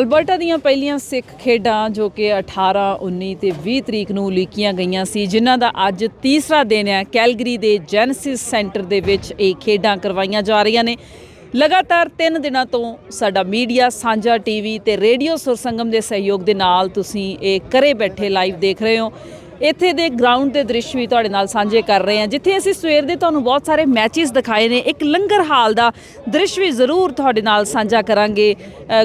Alberta ਦੀਆਂ ਪਹਿਲੀਆਂ ਸਿੱਖ ਖੇਡਾਂ ਜੋ ਕਿ 18 19 ਤੇ 20 ਤਰੀਕ ਨੂੰ ਉਲੀਕੀਆਂ ਗਈਆਂ ਸੀ, ਜਿਨ੍ਹਾਂ ਦਾ ਅੱਜ ਤੀਸਰਾ ਦਿਨ ਹੈ। ਕੈਲਗਰੀ ਦੇ ਜੈਨਸਿਸ ਸੈਂਟਰ ਦੇ ਵਿੱਚ ਇਹ ਖੇਡਾਂ ਕਰਵਾਈਆਂ ਜਾ ਰਹੀਆਂ ਨੇ। ਲਗਾਤਾਰ 3 ਦਿਨਾਂ ਤੋਂ ਸਾਡਾ ਮੀਡੀਆ, ਸਾਂਝਾ ਟੀਵੀ ਤੇ ਰੇਡੀਓ ਸੁਰਸੰਗਮ ਦੇ ਸਹਿਯੋਗ ਦੇ ਨਾਲ ਤੁਸੀਂ ਇਹ ਘਰੇ ਬੈਠੇ ਲਾਈਵ ਦੇਖ ਰਹੇ ਹੋ। ਇੱਥੇ ਦੇ ਗਰਾਊਂਡ ਦੇ ਦ੍ਰਿਸ਼ ਵੀ ਤੁਹਾਡੇ ਨਾਲ ਸਾਂਝੇ ਕਰ ਰਹੇ ਹਾਂ। ਜਿੱਥੇ ਅਸੀਂ ਸਵੇਰ ਦੇ ਤੁਹਾਨੂੰ ਬਹੁਤ ਸਾਰੇ ਮੈਚਸ ਦਿਖਾਏ ਨੇ, ਇੱਕ ਲੰਗਰ ਹਾਲ ਦਾ ਦ੍ਰਿਸ਼ ਵੀ ਜ਼ਰੂਰ ਤੁਹਾਡੇ ਨਾਲ ਸਾਂਝਾ ਕਰਾਂਗੇ।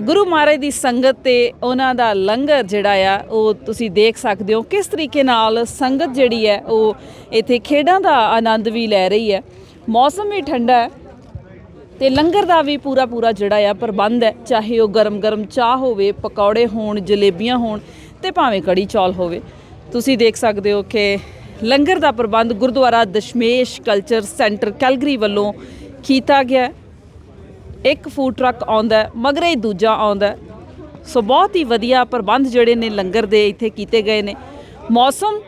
ਗੁਰੂ ਮਹਾਰਾਜ ਦੀ ਸੰਗਤ ਤੇ ਉਹਨਾਂ ਦਾ ਲੰਗਰ ਜਿਹੜਾ ਆ, ਉਹ ਤੁਸੀਂ ਦੇਖ ਸਕਦੇ ਹੋ। ਕਿਸ ਤਰੀਕੇ ਨਾਲ ਸੰਗਤ ਜਿਹੜੀ ਹੈ, ਉਹ ਇੱਥੇ ਖੇਡਾਂ ਦਾ ਆਨੰਦ ਵੀ ਲੈ ਰਹੀ ਹੈ। ਮੌਸਮ ਵੀ ਠੰਡਾ ਹੈ ਤੇ ਲੰਗਰ ਦਾ ਵੀ ਪੂਰਾ ਪੂਰਾ ਜਿਹੜਾ ਆ, ਪ੍ਰਬੰਧ ਹੈ। ਚਾਹੇ ਉਹ ਗਰਮ-ਗਰਮ ਚਾਹ ਹੋਵੇ, ਪਕੌੜੇ ਹੋਣ, ਜਲੇਬੀਆਂ ਹੋਣ ਤੇ ਭਾਵੇਂ ਕੜੀ ਚੌਲ ਹੋਵੇ। ਤੁਸੀਂ ਦੇਖ ਸਕਦੇ ਹੋ ਕਿ ਲੰਗਰ ਦਾ ਪ੍ਰਬੰਧ Gurdwara Dashmesh culture centre Calgary ਵੱਲੋਂ ਕੀਤਾ ਗਿਆ ਇੱਕ ਫੂਡ ਟਰੱਕ ਆਉਂਦਾ ਹੈ, ਮਗਰੇ ਹੀ ਦੂਜਾ ਆਉਂਦਾ ਸੋ ਬਹੁਤ ਹੀ ਵਧੀਆ ਪ੍ਰਬੰਧ ਜਿਹੜੇ ਨੇ ਲੰਗਰ ਦੇ ਇੱਥੇ ਕੀਤੇ ਗਏ ਨੇ। ਮੌਸਮ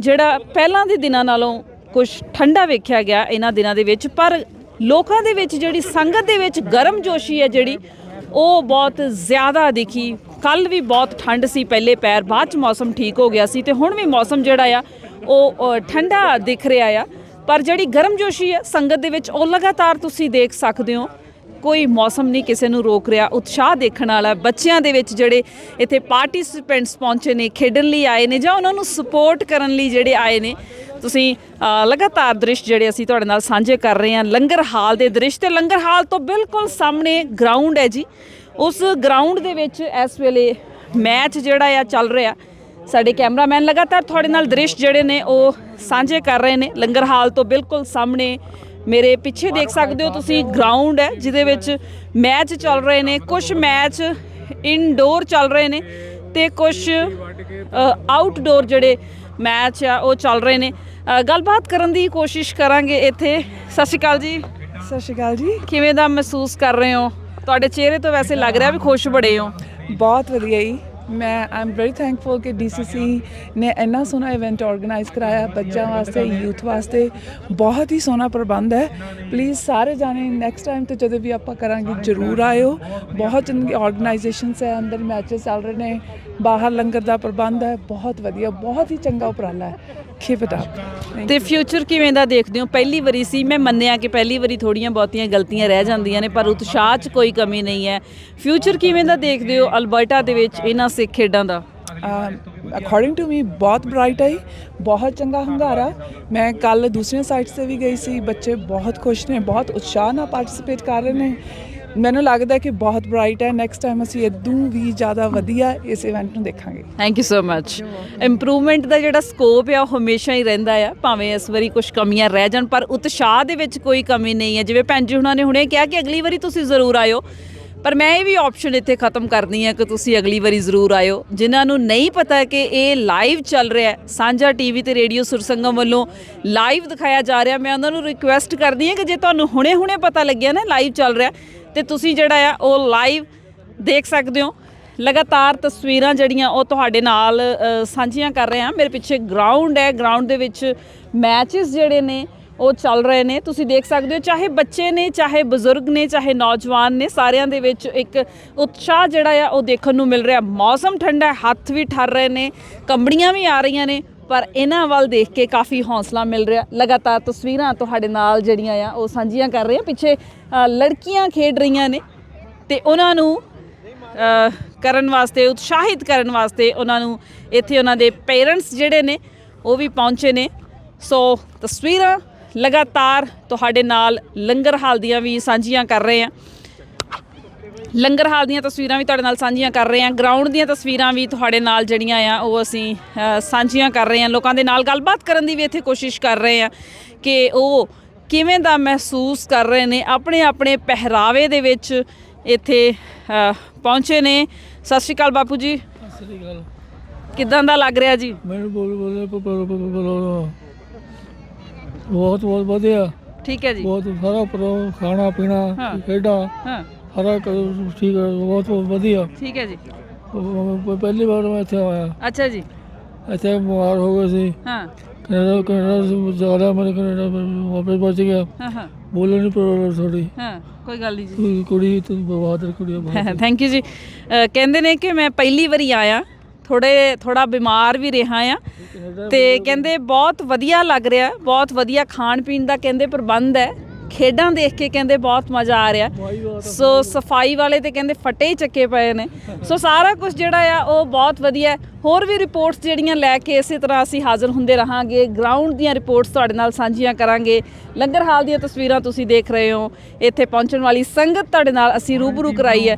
ਜਿਹੜਾ ਪਹਿਲਾਂ ਦੇ ਦਿਨਾਂ ਨਾਲੋਂ ਕੁਝ ਠੰਡਾ ਵੇਖਿਆ ਗਿਆ ਇਹਨਾਂ ਦਿਨਾਂ ਦੇ ਵਿੱਚ ਪਰ ਲੋਕਾਂ ਦੇ ਵਿੱਚ ਜਿਹੜੀ ਸੰਗਤ ਦੇ ਵਿੱਚ ਗਰਮ ਜੋਸ਼ੀ ਹੈ ਜਿਹੜੀ ਉਹ ਬਹੁਤ ਜ਼ਿਆਦਾ ਦਿਖੀ। ਕੱਲ ਵੀ ਬਹੁਤ ਠੰਡ ਸੀ, ਪਹਿਲੇ ਪੈਰ, ਬਾਅਦ ਚ ਮੌਸਮ ਠੀਕ ਹੋ ਗਿਆ ਸੀ ਤੇ ਹੁਣ ਵੀ ਮੌਸਮ ਜਿਹੜਾ ਆ, ਉਹ ਠੰਡਾ ਦਿਖ ਰਿਹਾ ਆ। ਪਰ ਜਿਹੜੀ ਗਰਮ ਜੋਸ਼ੀ ਹੈ ਸੰਗਤ ਦੇ ਵਿੱਚ ਉਹ ਲਗਾਤਾਰ ਤੁਸੀਂ ਦੇਖ ਸਕਦੇ ਹੋ। ਕੋਈ ਮੌਸਮ ਨਹੀਂ ਕਿਸੇ ਨੂੰ ਰੋਕ ਰਿਹਾ। ਉਤਸ਼ਾਹ ਦੇਖਣ ਵਾਲਾ ਬੱਚਿਆਂ ਦੇ ਵਿੱਚ ਜਿਹੜੇ ਇੱਥੇ ਪਾਰਟਿਸਿਪੈਂਟਸ ਪਹੁੰਚੇ ਨੇ, ਖੇਡਣ ਲਈ ਆਏ ਨੇ ਜਾਂ ਉਹਨਾਂ ਨੂੰ ਸਪੋਰਟ ਕਰਨ ਲਈ ਜਿਹੜੇ ਆਏ ਨੇ, ਤੁਸੀਂ ਲਗਾਤਾਰ ਦ੍ਰਿਸ਼ ਜਿਹੜੇ ਅਸੀਂ ਤੁਹਾਡੇ ਨਾਲ ਸਾਂਝੇ ਕਰ ਰਹੇ ਹਾਂ, ਲੰਗਰ ਹਾਲ ਦੇ ਦ੍ਰਿਸ਼ ਤੇ ਲੰਗਰ ਹਾਲ ਤੋਂ ਬਿਲਕੁਲ ਸਾਹਮਣੇ ਗਰਾਊਂਡ ਹੈ ਜੀ। ਉਸ ਗਰਾਊਂਡ ਦੇ ਵਿੱਚ ਇਸ ਵੇਲੇ ਮੈਚ ਜਿਹੜਾ ਆ ਚੱਲ ਰਿਹਾ। ਸਾਡੇ ਕੈਮਰਾਮੈਨ ਲਗਾਤਾਰ ਤੁਹਾਡੇ ਨਾਲ ਦ੍ਰਿਸ਼ ਜਿਹੜੇ ਨੇ ਉਹ ਸਾਂਝੇ ਕਰ ਰਹੇ ਨੇ। ਲੰਗਰ ਹਾਲ ਤੋਂ ਬਿਲਕੁਲ ਸਾਹਮਣੇ ਮੇਰੇ ਪਿੱਛੇ ਦੇਖ ਸਕਦੇ ਹੋ ਤੁਸੀਂ ਗਰਾਊਂਡ ਹੈ ਜਿਹਦੇ ਵਿੱਚ ਮੈਚ ਚੱਲ ਰਹੇ ਨੇ। ਕੁਝ ਮੈਚ ਇਨਡੋਰ ਚੱਲ ਰਹੇ ਨੇ ਤੇ ਕੁਝ ਆਊਟਡੋਰ ਜਿਹੜੇ ਮੈਚ ਆ ਉਹ ਚੱਲ ਰਹੇ ਨੇ। ਗੱਲਬਾਤ ਕਰਨ ਦੀ ਕੋਸ਼ਿਸ਼ ਕਰਾਂਗੇ ਇੱਥੇ। ਸਤਿ ਸ਼੍ਰੀ ਅਕਾਲ ਜੀ। ਸਤਿ ਸ਼੍ਰੀ ਅਕਾਲ ਜੀ। ਕਿਵੇਂ ਦਾ ਮਹਿਸੂਸ ਕਰ ਰਹੇ ਹੋ? ਤੁਹਾਡੇ ਚਿਹਰੇ ਤੋਂ ਵੈਸੇ ਲੱਗ ਰਿਹਾ ਵੀ ਖੁਸ਼ ਬੜੇ ਹੋ। ਬਹੁਤ ਵਧੀਆ ਜੀ। ਮੈਂ ਆਮ ਵੈਰੀ ਥੈਂਕਫੁਲ ਕਿ ਡੀਸੀਸੀ ਨੇ ਇੰਨਾ ਸੋਹਣਾ ਇਵੈਂਟ ਆਰਗੇਨਾਈਜ਼ ਕਰਾਇਆ ਬੱਚਿਆਂ ਵਾਸਤੇ ਯੂਥ ਵਾਸਤੇ। ਬਹੁਤ ਹੀ ਸੋਹਣਾ ਪ੍ਰਬੰਧ ਹੈ। ਪਲੀਜ਼ ਸਾਰੇ ਜਾਣੇ ਨੈਕਸਟ ਟਾਈਮ ਤੇ ਜਦੋਂ ਵੀ ਆਪਾਂ ਕਰਾਂਗੇ ਜਰੂਰ ਆਇਓ। ਬਹੁਤ ਚੰਗੀ ਆਰਗੇਨਾਈਜੇਸ਼ਨਸ ਹੈ, ਅੰਦਰ ਮੈਚਸ ਚੱਲ ਰਹੇ ਨੇ। ਬਾਹਰ ਲੰਗਰ ਦਾ ਪ੍ਰਬੰਧ ਹੈ ਬਹੁਤ ਵਧੀਆ ਬਹੁਤ ਹੀ ਚੰਗਾ ਉਪਰਾਲਾ ਹੈ। ਇਟ ਅਪ ਤੇ ਫਿਊਚਰ ਕਿਵੇਂ ਦਾ ਦੇਖਦੇ ਹੋ? ਪਹਿਲੀ ਵਾਰੀ ਸੀ ਮੈਂ ਮੰਨਿਆ ਕਿ ਪਹਿਲੀ ਵਾਰੀ ਥੋੜੀਆਂ ਬਹੁਤੀਆਂ ਗਲਤੀਆਂ ਰਹਿ ਜਾਂਦੀਆਂ ਨੇ ਪਰ ਉਤਸ਼ਾਹ 'ਚ ਕੋਈ ਕਮੀ ਨਹੀਂ ਹੈ। ਫਿਊਚਰ ਕਿਵੇਂ ਦਾ ਦੇਖਦੇ ਹੋ ਅਲਬਰਟਾ ਦੇ ਵਿੱਚ ਇਹਨਾਂ ਸਿੱਖ ਖੇਡਾਂ ਦਾ? ਅਕੋਰਡਿੰਗ ਟੂ ਮੀ ਬਹੁਤ ਬ੍ਰਾਈਟ ਆਈ ਬਹੁਤ ਚੰਗਾ ਹੰਗਾਰਾ। ਮੈਂ ਕੱਲ ਦੂਸਰੀਆਂ ਸਾਈਟਸ ਤੇ ਵੀ ਗਈ ਸੀ ਬੱਚੇ ਬਹੁਤ ਖੁਸ਼ ਨੇ ਬਹੁਤ ਉਤਸ਼ਾਹ ਨਾਲ ਪਾਰਟਿਸਿਪੇਟ ਕਰ ਰਹੇ ਨੇ। ਮੈਨੂੰ ਲੱਗਦਾ ਕਿ ਬਹੁਤ ਬ੍ਰਾਈਟ ਹੈ। ਨੈਕਸਟ ਟਾਈਮ ਅਸੀਂ ਇਦੋਂ ਵੀ ਜ਼ਿਆਦਾ ਵਧੀਆ ਇਸ ਇਵੈਂਟ ਨੂੰ ਦੇਖਾਂਗੇ। Thank you so much improvement ਦਾ ਜਿਹੜਾ ਸਕੋਪ ਆ, ਉਹ ਹਮੇਸ਼ਾ ਹੀ ਰਹਿੰਦਾ ਆ। ਭਾਵੇਂ ਇਸ ਵਾਰੀ ਕੁਝ ਕਮੀਆਂ ਰਹਿ ਜਾਣ, ਪਰ ਉਤਸ਼ਾਹ ਦੇ ਵਿੱਚ ਕੋਈ ਕਮੀ ਨਹੀਂ ਹੈ। ਜਿਵੇਂ ਭੈਣ ਜੀ ਹੁਣਾਂ ਨੇ ਹੁਣੇ ਕਿਹਾ ਕਿ ਅਗਲੀ ਵਾਰੀ ਤੁਸੀਂ ਜ਼ਰੂਰ ਆਇਓ। ਪਰ ਮੈਂ ਇਹ ਵੀ ਆਪਸ਼ਨ ਇੱਥੇ ਖਤਮ ਕਰਨੀ ਹੈ ਕਿ ਤੁਸੀਂ ਅਗਲੀ ਵਾਰੀ ਜ਼ਰੂਰ ਆਇਓ। ਜਿਨ੍ਹਾਂ ਨੂੰ ਨਹੀਂ ਪਤਾ ਕਿ ਇਹ ਲਾਈਵ ਚੱਲ ਰਿਹਾ ਹੈ, ਸਾਂਝਾ ਟੀਵੀ ਤੇ ਰੇਡੀਓ ਸੁਰਸੰਗਮ ਵੱਲੋਂ ਲਾਈਵ ਦਿਖਾਇਆ ਜਾ ਰਿਹਾ। ਮੈਂ ਉਹਨਾਂ ਨੂੰ ਰਿਕੁਐਸਟ ਕਰਦੀ ਹਾਂ ਕਿ ਜੇ ਤੁਹਾਨੂੰ ਹੁਣੇ-ਹੁਣੇ ਪਤਾ ਲੱਗਿਆ ਨਾ ਲਾਈਵ ਚੱਲ ਰਿਹਾ ਤੇ ਤੁਸੀਂ ਜਿਹੜਾ ਆ ਉਹ ਲਾਈਵ ਦੇਖ ਸਕਦੇ ਹੋ। ਲਗਾਤਾਰ ਤਸਵੀਰਾਂ ਜਿਹੜੀਆਂ ਉਹ ਤੁਹਾਡੇ ਨਾਲ ਸਾਂਝੀਆਂ ਕਰ ਰਹੇ ਹਾਂ। ਮੇਰੇ ਪਿੱਛੇ ਗਰਾਊਂਡ ਹੈ ਗਰਾਊਂਡ ਦੇ ਵਿੱਚ ਮੈਚਸ ਜਿਹੜੇ ਨੇ ਉਹ ਚੱਲ ਰਹੇ ਨੇ। ਤੁਸੀਂ ਦੇਖ ਸਕਦੇ ਹੋ, ਚਾਹੇ ਬੱਚੇ ਨੇ, ਚਾਹੇ ਬਜ਼ੁਰਗ ਨੇ, ਚਾਹੇ ਨੌਜਵਾਨ ਨੇ, ਸਾਰਿਆਂ ਦੇ ਵਿੱਚ ਇੱਕ ਉਤਸ਼ਾਹ ਜਿਹੜਾ ਆ, ਉਹ ਦੇਖਣ ਨੂੰ ਮਿਲ ਰਿਹਾ। ਮੌਸਮ ਠੰਡਾ ਹੱਥ ਵੀ ਠਰ ਰਹੇ ਨੇ, ਕੰਬੜੀਆਂ ਵੀ ਆ ਰਹੀਆਂ ਨੇ, ਪਰ ਇਹਨਾਂ ਵੱਲ ਦੇਖ ਕੇ ਕਾਫੀ ਹੌਸਲਾ ਮਿਲ ਰਿਹਾ। ਲਗਾਤਾਰ ਤਸਵੀਰਾਂ ਤੁਹਾਡੇ ਨਾਲ ਜਿਹੜੀਆਂ ਆ, ਉਹ ਸਾਂਝੀਆਂ ਕਰ ਰਹੇ ਹਾਂ ਪਿੱਛੇ ਲੜਕੀਆਂ ਖੇਡ ਰਹੀਆਂ ਨੇ ਤੇ ਉਹਨਾਂ ਨੂੰ ਕਰਨ ਵਾਸਤੇ, ਉਤਸ਼ਾਹਿਤ ਕਰਨ ਵਾਸਤੇ ਉਹਨਾਂ ਨੂੰ ਇੱਥੇ ਉਹਨਾਂ ਦੇ ਪੇਰੈਂਟਸ ਜਿਹੜੇ ਨੇ, ਉਹ ਵੀ ਪਹੁੰਚੇ ਨੇ। ਸੋ ਤਸਵੀਰਾਂ ਲਗਾਤਾਰ ਤੁਹਾਡੇ ਨਾਲ ਲੰਗਰ ਹਾਲ ਦੀਆਂ ਵੀ ਸਾਂਝੀਆਂ ਕਰ ਰਹੇ ਹਾਂ। ਲੰਗਰ ਹਾਲ ਦੀਆਂ ਤਸਵੀਰਾਂ ਵੀ ਤੁਹਾਡੇ ਨਾਲ ਸਾਂਝੀਆਂ ਕਰ ਰਹੇ ਹਾਂ। ਗਰਾਊਂਡ ਦੀਆਂ ਤਸਵੀਰਾਂ ਵੀ ਤੁਹਾਡੇ ਨਾਲ ਜਿਹੜੀਆਂ ਆ ਉਹ ਅਸੀਂ ਸਾਂਝੀਆਂ ਕਰ ਰਹੇ ਹਾਂ। ਲੋਕਾਂ ਦੇ ਨਾਲ ਗੱਲਬਾਤ ਕਰਨ ਦੀ ਵੀ ਇੱਥੇ ਕੋਸ਼ਿਸ਼ ਕਰ ਰਹੇ ਹਾਂ ਕਿ ਉਹ ਕਿਵੇਂ ਦਾ ਮਹਿਸੂਸ ਕਰ ਰਹੇ ਨੇ ਆਪਣੇ ਆਪਣੇ ਪਹਿਰਾਵੇ ਦੇ ਵਿੱਚ ਇੱਥੇ ਪਹੁੰਚੇ ਨੇ। ਸਤਿ ਸ਼੍ਰੀ ਅਕਾਲ ਬਾਪੂ ਜੀ। ਸ੍ਰੀ ਅਕਾਲ। ਕਿਦਾਂ ਦਾ ਲੱਗ ਰਿਹਾ ਜੀ? ਮੈਨੂੰ ਬੋਲ ਬੋਲ ਬੋਲ ਬਹੁਤ ਬਹੁਤ ਵਧੀਆ। ਠੀਕ ਹੈ ਜੀ। ਬਹੁਤ ਸਾਰਾ ਪ੍ਰੋ ਖਾਣਾ ਪੀਣਾ ਹਾਂ। ਖੇਡਾਂ ਹਾਂ। ਸਾਰਾ ਕੁਝ ਠੀਕ ਹੈ ਬਹੁਤ ਬਹੁਤ ਵਧੀਆ। ਠੀਕ ਹੈ ਜੀ। ਉਹ- ਪਹਿਲੀ ਵਾਰ ਮੈਂ ਇੱਥੇ ਆਇਆ। ਅੱਛਾ ਜੀ। ਇੱਥੇ ਬਿਮਾਰ ਹੋ ਗਏ ਸੀ। ਹਾਂ। ਕੈਨੇਡਾ ਕੈਨੇਡਾ ਜ਼ਿਆਦਾ ਮੇਰੇ ਕੈਨੇਡਾ ਵਾਪਸ ਬਚ ਗਿਆ। ਹਾਂ ਹਾਂ। ਬੋਲਣ ਨਹੀਂ ਪ੍ਰੋਬਲਮ ਥੋੜੀ ਹਾਂ ਕੋਈ ਗੱਲ ਨਹੀਂ ਜੀ। ਕੁੜੀ ਤੂੰ ਬਹਾਦਰ ਕੁੜੀ ਆ ਬਹੁਤ ਥੈਂਕ ਯੂ ਜੀ। ਅ, ਕਹਿੰਦੇ ਨੇ ਕਿ ਮੈਂ ਪਹਿਲੀ ਵਾਰੀ ਆਇਆ। ਥੋੜੇ ਥੋੜਾ ਬਿਮਾਰ ਵੀ ਰਿਹਾ ਆ ਤੇ ਕਹਿੰਦੇ ਬਹੁਤ ਵਧੀਆ ਲੱਗ ਰਿਹਾ, ਬਹੁਤ ਵਧੀਆ ਖਾਣ ਪੀਣ ਦਾ ਕਹਿੰਦੇ ਪ੍ਰਬੰਧ ਹੈ। ਖੇਡਾਂ ਦੇਖ ਕੇ ਕਹਿੰਦੇ ਬਹੁਤ ਮਜ਼ਾ ਆ ਰਿਹਾ। ਸੋ ਸਫ਼ਾਈ ਵਾਲੇ ਤੇ ਕਹਿੰਦੇ ਫਟੇ ਹੀ ਚੱਕੇ ਪਏ ਨੇ। ਸੋ ਸਾਰਾ ਕੁਝ ਜਿਹੜਾ ਆ ਉਹ ਬਹੁਤ ਵਧੀਆ ਹੋਰ ਵੀ ਰਿਪੋਰਟਸ ਜਿਹੜੀਆਂ ਲੈ ਕੇ ਇਸੇ ਤਰ੍ਹਾਂ ਅਸੀਂ ਹਾਜ਼ਰ ਹੁੰਦੇ ਰਹਾਂਗੇ। ਗਰਾਊਂਡ ਦੀਆਂ ਰਿਪੋਰਟਸ ਤੁਹਾਡੇ ਨਾਲ ਸਾਂਝੀਆਂ ਕਰਾਂਗੇ। ਲੰਗਰ ਹਾਲ ਦੀਆਂ ਤਸਵੀਰਾਂ ਤੁਸੀਂ ਦੇਖ ਰਹੇ ਹੋ। ਇੱਥੇ ਪਹੁੰਚਣ ਵਾਲੀ ਸੰਗਤ ਤੁਹਾਡੇ ਨਾਲ ਅਸੀਂ ਰੂਬਰੂ ਕਰਾਈ ਹੈ।